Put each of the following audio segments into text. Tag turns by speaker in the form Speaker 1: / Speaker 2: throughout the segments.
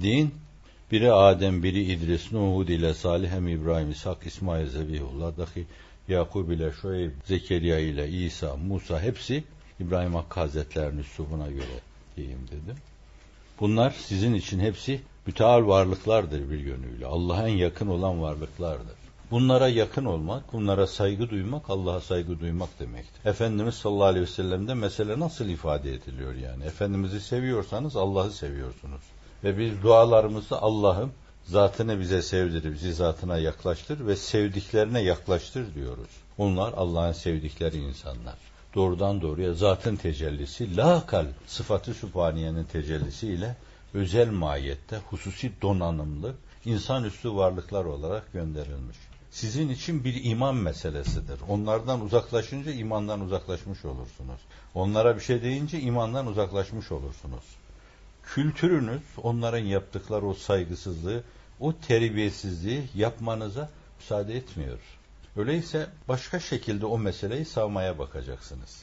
Speaker 1: din biri Adem, biri İdris, Nuhud ile Salih, hem İbrahim, İshak, İsmail, Zebihullah, dahi Yakub ile Şuayb, Zekeriya ile İsa, Musa hepsi İbrahim Hakkı Hazretlerinin üslubuna göre diyeyim dedim. Bunlar sizin için hepsi müteal varlıklardır bir yönüyle. Allah'a en yakın olan varlıklardır. Bunlara yakın olmak, bunlara saygı duymak, Allah'a saygı duymak demektir. Efendimiz sallallahu aleyhi ve sellem'de mesele nasıl ifade ediliyor yani? Efendimiz'i seviyorsanız Allah'ı seviyorsunuz. Ve biz dualarımızda Allah'ım zatını bize sevdir, bizi zatına yaklaştır ve sevdiklerine yaklaştır diyoruz. Onlar Allah'ın sevdikleri insanlar. Doğrudan doğruya zatın tecellisi, lakal sıfatı sübhaniyenin tecellisiyle özel mahiyette, hususi donanımlı, insanüstü varlıklar olarak gönderilmiş. Sizin için bir iman meselesidir. Onlardan uzaklaşınca imandan uzaklaşmış olursunuz. Onlara bir şey deyince imandan uzaklaşmış olursunuz. Kültürünüz onların yaptıkları o saygısızlığı, o terbiyesizliği yapmanıza müsaade etmiyor. Öyleyse başka şekilde o meseleyi savmaya bakacaksınız.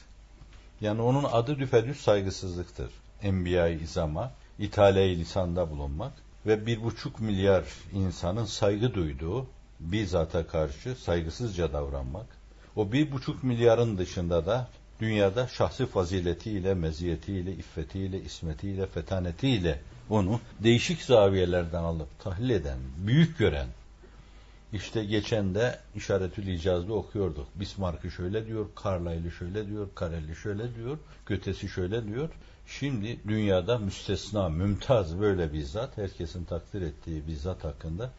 Speaker 1: Yani onun adı düpedüz saygısızlıktır. Enbiya-i İzam'a, ithale-i lisanda bulunmak ve bir buçuk milyar insanın saygı duyduğu bir zata karşı saygısızca davranmak, o bir buçuk milyarın dışında da dünyada şahsi faziletiyle, meziyetiyle, iffetiyle, ismetiyle, fetanetiyle onu değişik zaviyelerden alıp tahlil eden, büyük gören, işte geçen de işaretül icazda okuyorduk. Bismarck'ı şöyle diyor, Carlyle'ı şöyle diyor, Karel'i şöyle diyor, Götesi şöyle diyor. Şimdi dünyada müstesna, mümtaz böyle bir zat, herkesin takdir ettiği bir zat hakkında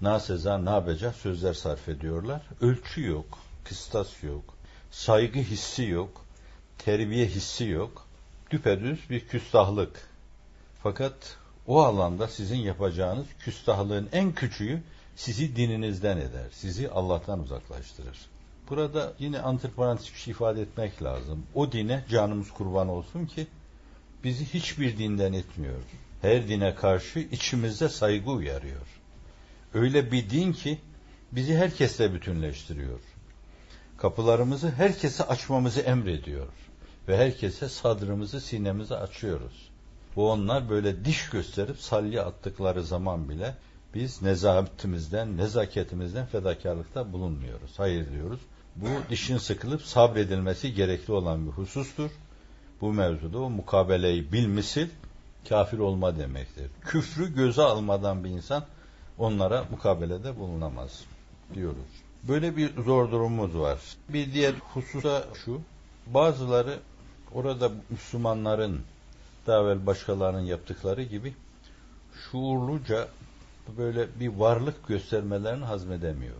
Speaker 1: naseza, nabeca sözler sarf ediyorlar. Ölçü yok, kıstas yok, saygı hissi yok, terbiye hissi yok. Düpedüz bir küstahlık. Fakat o alanda sizin yapacağınız küstahlığın en küçüğü sizi dininizden eder, sizi Allah'tan uzaklaştırır. Burada yine antiparantez bir şey ifade etmek lazım. O dine canımız kurban olsun ki bizi hiçbir dinden etmiyor. Her dine karşı içimizde saygı uyarıyor. Öyle bir din ki bizi herkesle bütünleştiriyor. Kapılarımızı herkese açmamızı emrediyor. Ve herkese sadrımızı, sinemizi açıyoruz. Bu onlar böyle diş gösterip salya attıkları zaman bile biz nezaketimizden, nezaketimizden fedakarlıkta bulunmuyoruz. Hayır diyoruz. Bu dişin sıkılıp sabredilmesi gerekli olan bir husustur. Bu mevzuda o mukabeleyi bilmisil kafir olma demektir. Küfrü göze almadan bir insan onlara mukabelede bulunamaz diyoruz. Böyle bir zor durumumuz var. Bir diğer hususa şu, bazıları orada Müslümanların daha evvel başkalarının yaptıkları gibi şuurluca böyle bir varlık göstermelerini hazmedemiyor.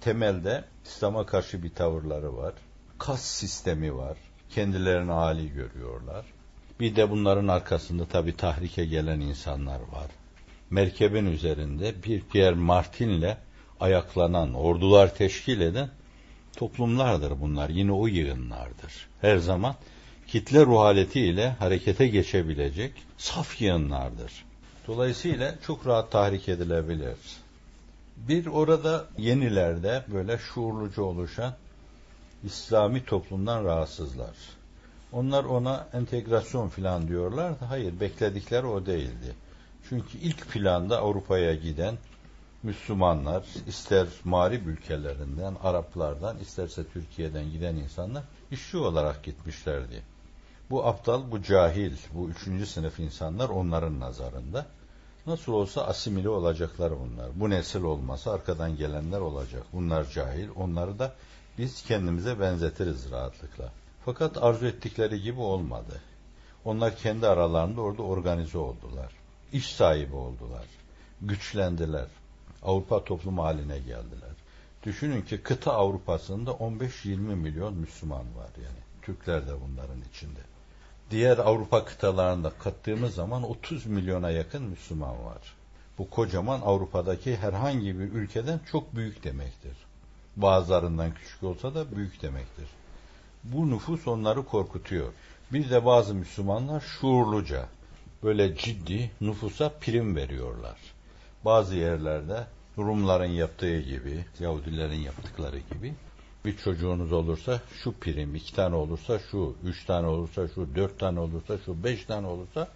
Speaker 1: Temelde İslam'a karşı bir tavırları var. Kas sistemi var. Kendilerini âli görüyorlar. Bir de bunların arkasında tabi tahrike gelen insanlar var. Merkebin üzerinde bir Pierre Martin'le ayaklanan, ordular teşkil eden toplumlardır bunlar. Yine o yığınlardır. Her zaman kitle ruhaletiyle harekete geçebilecek saf yığınlardır. Dolayısıyla çok rahat tahrik edilebilir. Bir orada yenilerde böyle şuurluca oluşan İslami toplumdan rahatsızlar. Onlar ona entegrasyon filan diyorlar da hayır bekledikleri o değildi. Çünkü ilk planda Avrupa'ya giden Müslümanlar ister mağrib ülkelerinden, Araplardan, isterse Türkiye'den giden insanlar işçi olarak gitmişlerdi. Bu aptal, bu cahil, bu üçüncü sınıf insanlar onların nazarında. Nasıl olsa asimile olacaklar bunlar. Bu nesil olmasa arkadan gelenler olacak. Bunlar cahil, onları da biz kendimize benzetiriz rahatlıkla. Fakat arzu ettikleri gibi olmadı. Onlar kendi aralarında orada organize oldular. İş sahibi oldular. Güçlendiler. Avrupa toplumu haline geldiler. Düşünün ki kıta Avrupa'sında 15-20 milyon Müslüman var yani. Türkler de bunların içinde. Diğer Avrupa kıtalarında kattığımız zaman 30 milyona yakın Müslüman var. Bu kocaman Avrupa'daki herhangi bir ülkeden çok büyük demektir. Bazılarından küçük olsa da büyük demektir. Bu nüfus onları korkutuyor. Bir de bazı Müslümanlar şuurluca, böyle ciddi nüfusa prim veriyorlar. Bazı yerlerde Rumların yaptığı gibi, Yahudilerin yaptıkları gibi bir çocuğunuz olursa şu prim, iki tane olursa şu, üç tane olursa şu, dört tane olursa şu, beş tane olursa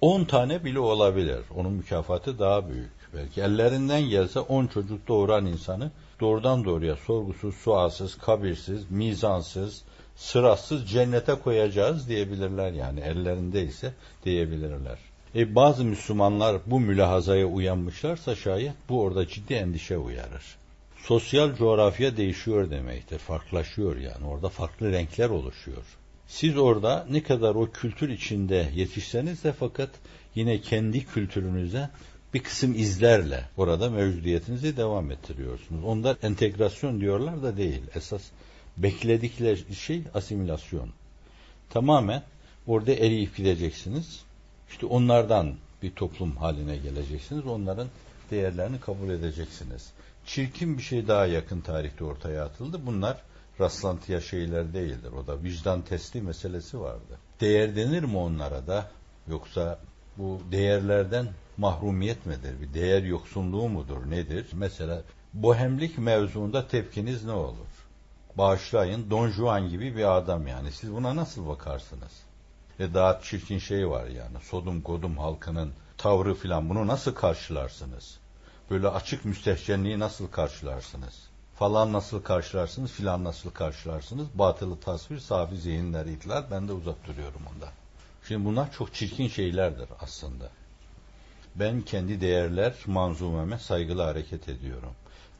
Speaker 1: 10 tane bile olabilir. Onun mükafatı daha büyük. Belki ellerinden gelse 10 çocuk doğuran insanı doğrudan doğruya sorgusuz, sualsız, kabirsiz, mizansız, sırasız cennete koyacağız diyebilirler yani ellerindeyse diyebilirler. E bazı Müslümanlar bu mülahazaya uyanmışlarsa şayet bu orada ciddi endişe uyarır. Sosyal coğrafya değişiyor demektir. Farklılaşıyor yani. Orada farklı renkler oluşuyor. Siz orada ne kadar o kültür içinde yetişseniz de fakat yine kendi kültürünüze bir kısım izlerle orada mevcudiyetinizi devam ettiriyorsunuz. Onlar entegrasyon diyorlar da değil. Esas bekledikleri şey asimilasyon. Tamamen orada eriyip gideceksiniz. İşte onlardan bir toplum haline geleceksiniz. Onların değerlerini kabul edeceksiniz. Çirkin bir şey daha yakın tarihte ortaya atıldı. Bunlar rastlantıya şeyler değildir. O da vicdan testi meselesi vardı. Değer denir mi onlara da? Yoksa bu değerlerden mahrumiyet midir? Bir değer yoksunluğu mudur? Nedir? Mesela bohemlik mevzuunda tepkiniz ne olur? Bağışlayın Don Juan gibi bir adam yani. Siz buna nasıl bakarsınız? Ve daha çirkin şey var yani. Sodum Godum halkının tavrı filan bunu nasıl karşılarsınız? Böyle açık müstehcenliği nasıl karşılarsınız? Falan nasıl karşılarsınız, filan nasıl karşılarsınız? Batılı tasvir, safi zihinler itlal. Ben de uzak duruyorum ondan. Şimdi bunlar çok çirkin şeylerdir aslında. Ben kendi değerler manzumeme saygılı hareket ediyorum.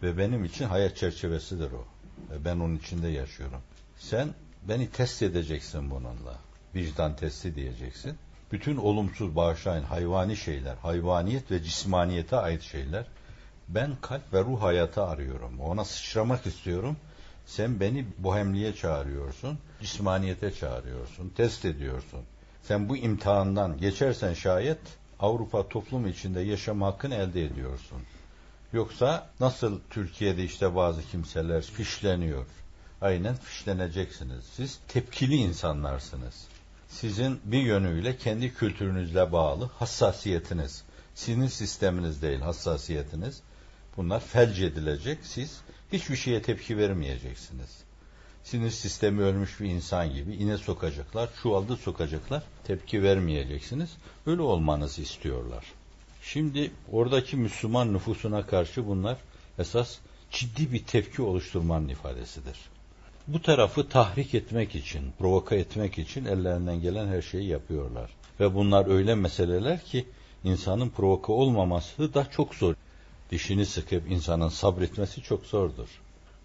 Speaker 1: Ve benim için hayat çerçevesidir o. Ve ben onun içinde yaşıyorum. Sen beni test edeceksin bununla. Vicdan testi diyeceksin. Bütün olumsuz bağışlayın hayvani şeyler, hayvaniyet ve cismaniyete ait şeyler. Ben kalp ve ruh hayatı arıyorum. Ona sıçramak istiyorum. Sen beni bohemliğe çağırıyorsun, cismaniyete çağırıyorsun, test ediyorsun. Sen bu imtihandan geçersen şayet Avrupa toplumu içinde yaşam hakkını elde ediyorsun. Yoksa nasıl Türkiye'de işte bazı kimseler fişleniyor. Aynen fişleneceksiniz. Siz tepkili insanlarsınız. Sizin bir yönüyle kendi kültürünüzle bağlı hassasiyetiniz, sinir sisteminiz değil hassasiyetiniz. Bunlar felç edilecek. Siz hiçbir şeye tepki vermeyeceksiniz. Sinir sistemi ölmüş bir insan gibi ine sokacaklar, çuvalda sokacaklar. Tepki vermeyeceksiniz. Öyle olmanızı istiyorlar. Şimdi oradaki Müslüman nüfusuna karşı bunlar esas ciddi bir tepki oluşturmanın ifadesidir. Bu tarafı tahrik etmek için, provoka etmek için ellerinden gelen her şeyi yapıyorlar. Ve bunlar öyle meseleler ki insanın provoka olmaması da çok zor. Dişini sıkıp insanın sabretmesi çok zordur.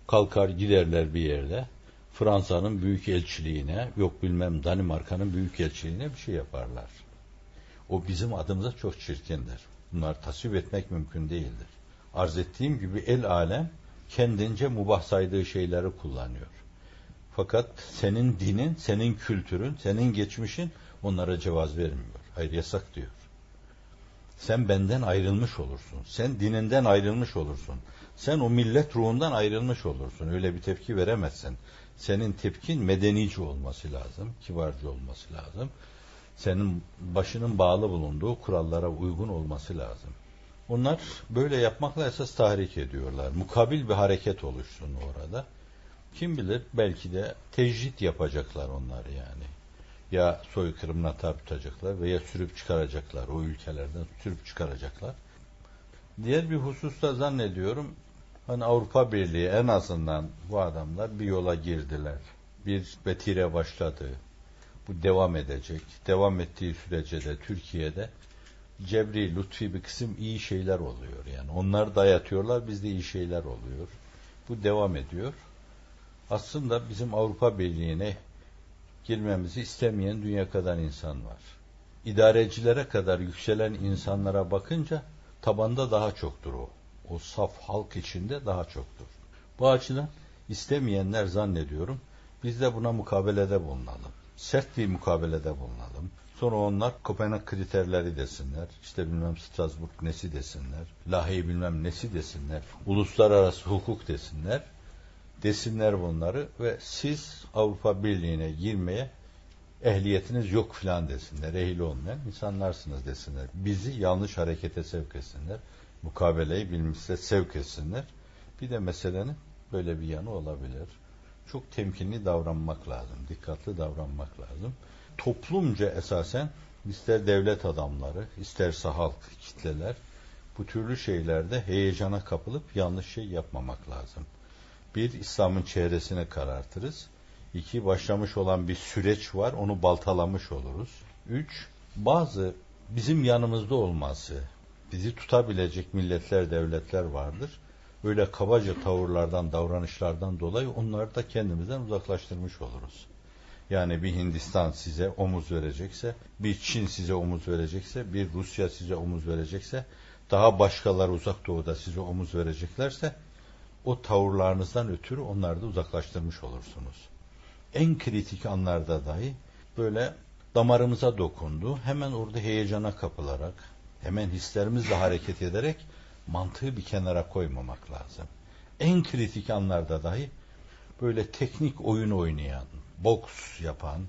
Speaker 1: Kalkar giderler bir yerde, Fransa'nın büyük elçiliğine, yok bilmem Danimarka'nın büyük elçiliğine bir şey yaparlar. O bizim adımıza çok çirkindir. Bunlar tasvip etmek mümkün değildir. Arz ettiğim gibi el alem kendince mubah saydığı şeyleri kullanıyor. Fakat senin dinin, senin kültürün, senin geçmişin onlara cevaz vermiyor. Hayır yasak diyor. Sen benden ayrılmış olursun. Sen dininden ayrılmış olursun. Sen o millet ruhundan ayrılmış olursun. Öyle bir tepki veremezsin. Senin tepkin medenici olması lazım, kibarcı olması lazım. Senin başının bağlı bulunduğu kurallara uygun olması lazım. Onlar böyle yapmakla esas tahrik ediyorlar. Mukabil bir hareket oluşsun orada. Kim bilir belki de tecrit yapacaklar onlar yani. Ya soykırımına tabi tutacaklar veya sürüp çıkaracaklar. O ülkelerden sürüp çıkaracaklar. Diğer bir hususta zannediyorum hani Avrupa Birliği en azından bu adamlar bir yola girdiler. Bir betire başladı. Bu devam edecek. Devam ettiği sürece de Türkiye'de cebri, lütfi bir kısım iyi şeyler oluyor. Yani onlar dayatıyorlar, bizde iyi şeyler oluyor. Bu devam ediyor. Aslında bizim Avrupa Birliği'ne girmemizi istemeyen dünya kadar insan var. İdarecilere kadar yükselen insanlara bakınca tabanda daha çoktur o. O saf halk içinde daha çoktur. Bu açıdan istemeyenler zannediyorum biz de buna mukabelede bulunalım. Sert bir mukabelede bulunalım. Sonra onlar Kopenhag kriterleri desinler. İşte bilmem Strasbourg nesi desinler. Lahey bilmem nesi desinler. Uluslararası hukuk desinler desinler bunları ve siz Avrupa Birliği'ne girmeye ehliyetiniz yok filan desinler. Ehil olmayan insanlarsınız desinler. Bizi yanlış harekete sevk etsinler. Mukabeleyi bilmişse sevk etsinler. Bir de meselenin böyle bir yanı olabilir. Çok temkinli davranmak lazım. Dikkatli davranmak lazım. Toplumca esasen ister devlet adamları, isterse halk, kitleler bu türlü şeylerde heyecana kapılıp yanlış şey yapmamak lazım. Bir, İslam'ın çehresini karartırız. İki, başlamış olan bir süreç var, onu baltalamış oluruz. Üç, bazı bizim yanımızda olması, bizi tutabilecek milletler, devletler vardır. Öyle kabaca tavırlardan, davranışlardan dolayı onları da kendimizden uzaklaştırmış oluruz. Yani bir Hindistan size omuz verecekse, bir Çin size omuz verecekse, bir Rusya size omuz verecekse, daha başkaları uzak doğuda size omuz vereceklerse, o tavırlarınızdan ötürü onları da uzaklaştırmış olursunuz. En kritik anlarda dahi böyle damarımıza dokundu. Hemen orada heyecana kapılarak, hemen hislerimizle hareket ederek mantığı bir kenara koymamak lazım. En kritik anlarda dahi böyle teknik oyun oynayan, boks yapan,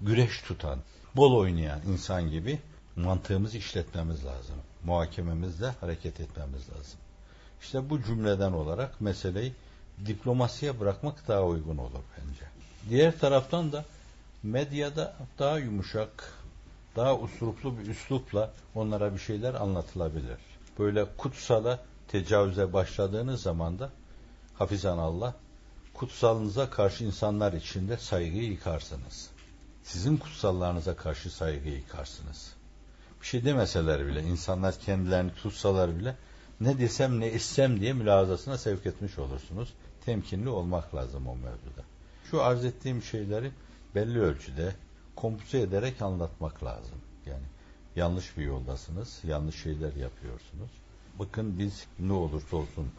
Speaker 1: güreş tutan, bol oynayan insan gibi mantığımızı işletmemiz lazım. Muhakememizle hareket etmemiz lazım. İşte bu cümleden olarak meseleyi diplomasiye bırakmak daha uygun olur bence. Diğer taraftan da medyada daha yumuşak, daha usluplu bir üslupla onlara bir şeyler anlatılabilir. Böyle kutsala tecavüze başladığınız zaman da hafizan Allah kutsalınıza karşı insanlar içinde saygıyı yıkarsınız. Sizin kutsallarınıza karşı saygıyı yıkarsınız. Bir şey demeseler bile, insanlar kendilerini tutsalar bile ne desem ne issem diye mülazasına sevk etmiş olursunuz. Temkinli olmak lazım o mevzuda. Şu arz ettiğim şeyleri belli ölçüde kompuze ederek anlatmak lazım. Yani yanlış bir yoldasınız, yanlış şeyler yapıyorsunuz. Bakın biz ne olursa olsun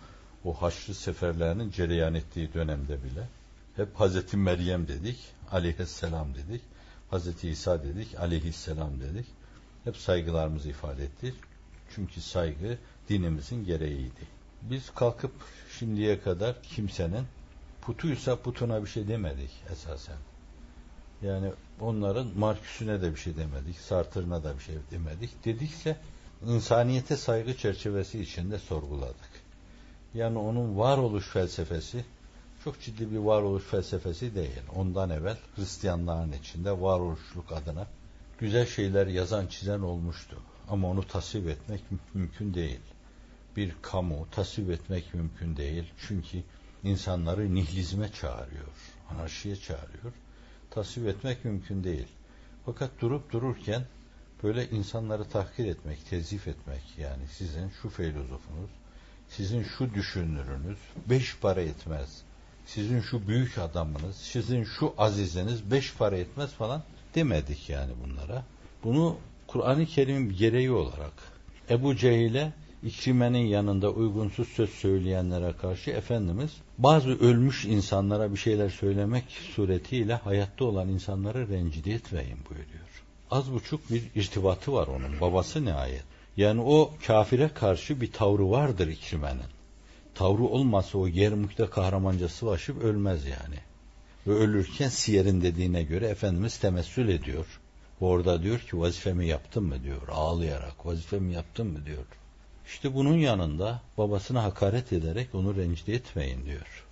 Speaker 1: o Haçlı seferlerinin cereyan ettiği dönemde bile hep Hazreti Meryem dedik, aleyhisselam dedik, Hazreti İsa dedik, aleyhisselam dedik. Hep saygılarımızı ifade ettik. Çünkü saygı dinimizin gereğiydi. Biz kalkıp şimdiye kadar kimsenin putuysa putuna bir şey demedik esasen. Yani onların Marküsüne de bir şey demedik, Sartır'ına da bir şey demedik. Dedikse insaniyete saygı çerçevesi içinde sorguladık. Yani onun varoluş felsefesi çok ciddi bir varoluş felsefesi değil. Ondan evvel Hristiyanların içinde varoluşluk adına güzel şeyler yazan çizen olmuştu. Ama onu tasvip etmek mümkün değil. Bir kamu tasvip etmek mümkün değil. Çünkü insanları nihilizme çağırıyor, anarşiye çağırıyor. Tasvip etmek mümkün değil. Fakat durup dururken böyle insanları tahkir etmek, tezif etmek yani sizin şu filozofunuz, sizin şu düşünürünüz beş para etmez. Sizin şu büyük adamınız, sizin şu aziziniz beş para etmez falan demedik yani bunlara. Bunu Kur'an-ı Kerim'in gereği olarak Ebu Cehil'e İkrime'nin yanında uygunsuz söz söyleyenlere karşı Efendimiz bazı ölmüş insanlara bir şeyler söylemek suretiyle hayatta olan insanları rencide etmeyin buyuruyor. Az buçuk bir irtibatı var onun. Babası ne ayet? Yani o kafire karşı bir tavrı vardır İkrime'nin. Tavrı olmasa o Yermük'te kahramanca sıvaşıp ölmez yani. Ve ölürken Siyer'in dediğine göre Efendimiz temessül ediyor. Orada diyor ki vazifemi yaptım mı diyor ağlayarak vazifemi yaptım mı diyor. İşte bunun yanında babasına hakaret ederek onu rencide etmeyin diyor.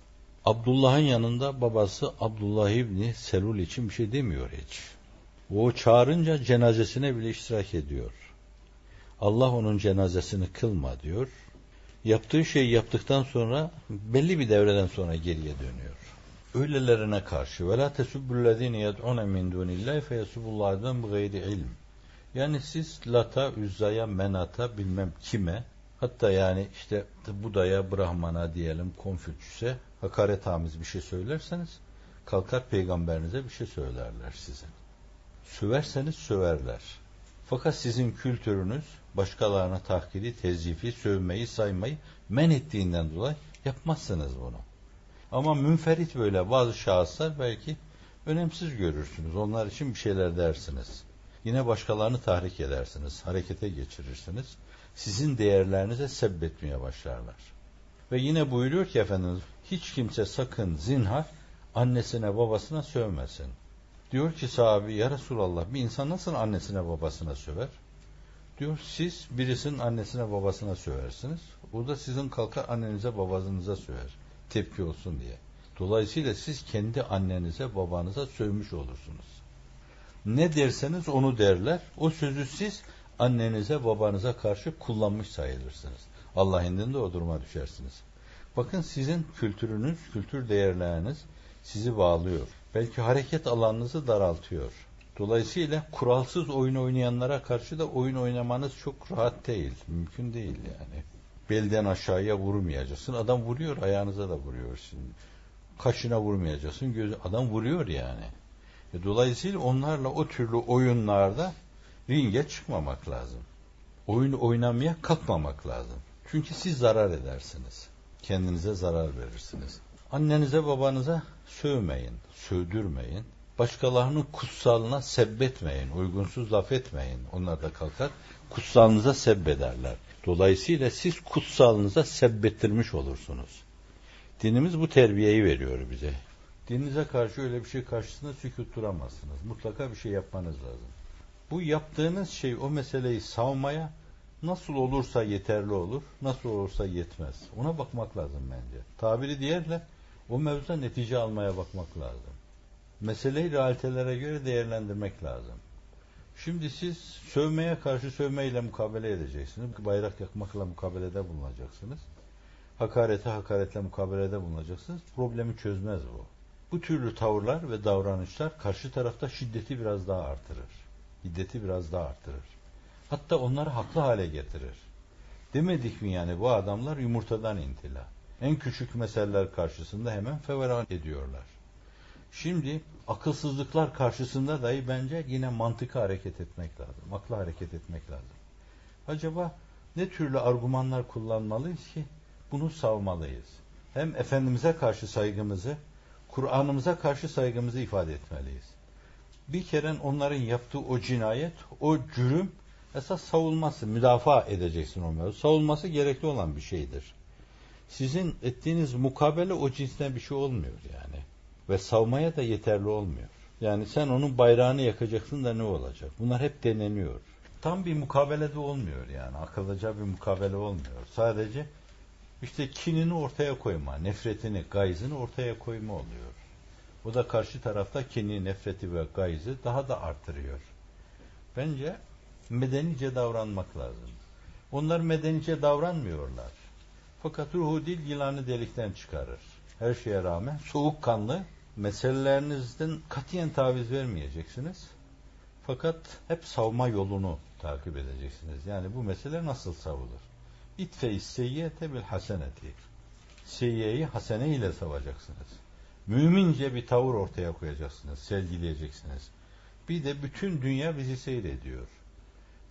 Speaker 1: Abdullah'ın yanında babası Abdullah İbni Selul için bir şey demiyor hiç. O çağırınca cenazesine bile iştirak ediyor. Allah onun cenazesini kılma diyor. Yaptığı şeyi yaptıktan sonra belli bir devreden sonra geriye dönüyor. Öylelerine karşı ve la tesubbüllezine yed'une min dunillahi fe yesubbullah'dan bi gayri ilm. Yani siz Lata, Üzza'ya, Menat'a bilmem kime hatta yani işte Buda'ya, Brahman'a diyelim Konfüçyüs'e hakaret amiz bir şey söylerseniz kalkar peygamberinize bir şey söylerler sizin. Söverseniz söverler. Fakat sizin kültürünüz başkalarına tahkiri, tezifi, sövmeyi, saymayı men ettiğinden dolayı yapmazsınız bunu. Ama münferit böyle bazı şahıslar belki önemsiz görürsünüz. Onlar için bir şeyler dersiniz. Yine başkalarını tahrik edersiniz, harekete geçirirsiniz. Sizin değerlerinize sebbetmeye başlarlar. Ve yine buyuruyor ki Efendimiz, hiç kimse sakın zinhar annesine babasına sövmesin. Diyor ki sahabi ya Resulallah bir insan nasıl annesine babasına söver? Diyor siz birisinin annesine babasına söversiniz. O da sizin kalkar annenize babanıza söver. Tepki olsun diye. Dolayısıyla siz kendi annenize babanıza sövmüş olursunuz. Ne derseniz onu derler. O sözü siz annenize babanıza karşı kullanmış sayılırsınız. Allah indinde o duruma düşersiniz. Bakın sizin kültürünüz, kültür değerleriniz sizi bağlıyor. Belki hareket alanınızı daraltıyor. Dolayısıyla kuralsız oyun oynayanlara karşı da oyun oynamanız çok rahat değil. Mümkün değil yani. Belden aşağıya vurmayacaksın. Adam vuruyor, ayağınıza da vuruyor şimdi. Kaşına vurmayacaksın, gözü adam vuruyor yani. E, dolayısıyla onlarla o türlü oyunlarda ringe çıkmamak lazım. Oyun oynamaya kalkmamak lazım. Çünkü siz zarar edersiniz. Kendinize zarar verirsiniz. Annenize babanıza sövmeyin, sövdürmeyin. Başkalarının kutsalına sebbetmeyin, uygunsuz laf etmeyin. Onlar da kalkar kutsalınıza sebbederler. Dolayısıyla siz kutsalınıza sebbettirmiş olursunuz. Dinimiz bu terbiyeyi veriyor bize. Dininize karşı öyle bir şey karşısında sükut duramazsınız. Mutlaka bir şey yapmanız lazım. Bu yaptığınız şey o meseleyi savmaya nasıl olursa yeterli olur, nasıl olursa yetmez. Ona bakmak lazım bence. Tabiri diğerle o mevzuda netice almaya bakmak lazım. Meseleyi realitelere göre değerlendirmek lazım. Şimdi siz sövmeye karşı sövmeyle mukabele edeceksiniz. Bayrak yakmakla mukabelede bulunacaksınız. Hakarete hakaretle mukabelede bulunacaksınız. Problemi çözmez bu. Bu türlü tavırlar ve davranışlar karşı tarafta şiddeti biraz daha artırır. Hiddeti biraz daha artırır. Hatta onları haklı hale getirir. Demedik mi yani bu adamlar yumurtadan intila. En küçük meseleler karşısında hemen feveran ediyorlar. Şimdi akılsızlıklar karşısında dahi bence yine mantıklı hareket etmek lazım. Aklı hareket etmek lazım. Acaba ne türlü argümanlar kullanmalıyız ki bunu savmalıyız? Hem Efendimiz'e karşı saygımızı, Kur'an'ımıza karşı saygımızı ifade etmeliyiz. Bir kere onların yaptığı o cinayet, o cürüm esas savunması, müdafaa edeceksin o mevzu. Savunması gerekli olan bir şeydir. Sizin ettiğiniz mukabele o cinsten bir şey olmuyor yani. Ve savmaya da yeterli olmuyor. Yani sen onun bayrağını yakacaksın da ne olacak? Bunlar hep deneniyor. Tam bir mukabelede olmuyor yani. Akıllıca bir mukabele olmuyor. Sadece işte kinini ortaya koyma, nefretini, gayzını ortaya koyma oluyor. O da karşı tarafta kini, nefreti ve gayzı daha da artırıyor. Bence medenice davranmak lazım. Onlar medenice davranmıyorlar. Fakat ruhu dil yılanı delikten çıkarır. Her şeye rağmen soğukkanlı meselelerinizden katiyen taviz vermeyeceksiniz. Fakat hep savma yolunu takip edeceksiniz. Yani bu mesele nasıl savulur? İtfe seyyete bil haseneti. Seyyeyi hasene ile savacaksınız. Mümince bir tavır ortaya koyacaksınız, sergileyeceksiniz. Bir de bütün dünya bizi seyrediyor.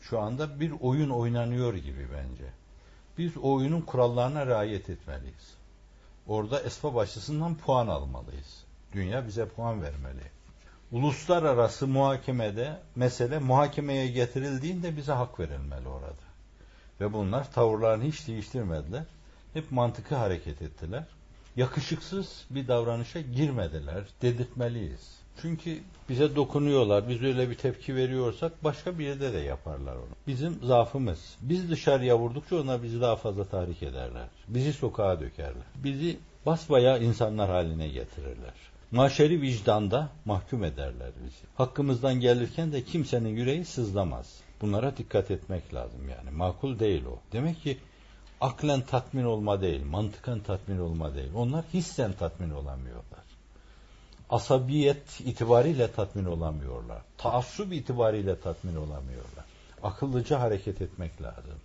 Speaker 1: Şu anda bir oyun oynanıyor gibi bence. Biz oyunun kurallarına riayet etmeliyiz. Orada esbab açısından puan almalıyız. Dünya bize puan vermeli. Uluslararası muhakemede mesele muhakemeye getirildiğinde bize hak verilmeli orada. Ve bunlar tavırlarını hiç değiştirmediler. Hep mantıklı hareket ettiler. Yakışıksız bir davranışa girmediler. Dedirtmeliyiz. Çünkü bize dokunuyorlar. Biz öyle bir tepki veriyorsak başka bir yerde de yaparlar onu. Bizim zaafımız. Biz dışarıya vurdukça onlar bizi daha fazla tahrik ederler. Bizi sokağa dökerler. Bizi basbaya insanlar haline getirirler. Maşeri vicdanda mahkum ederler bizi. Hakkımızdan gelirken de kimsenin yüreği sızlamaz. Bunlara dikkat etmek lazım yani. Makul değil o. Demek ki aklen tatmin olma değil, mantıken tatmin olma değil. Onlar hissen tatmin olamıyorlar. Asabiyet itibariyle tatmin olamıyorlar. Taassup itibariyle tatmin olamıyorlar. Akıllıca hareket etmek lazım.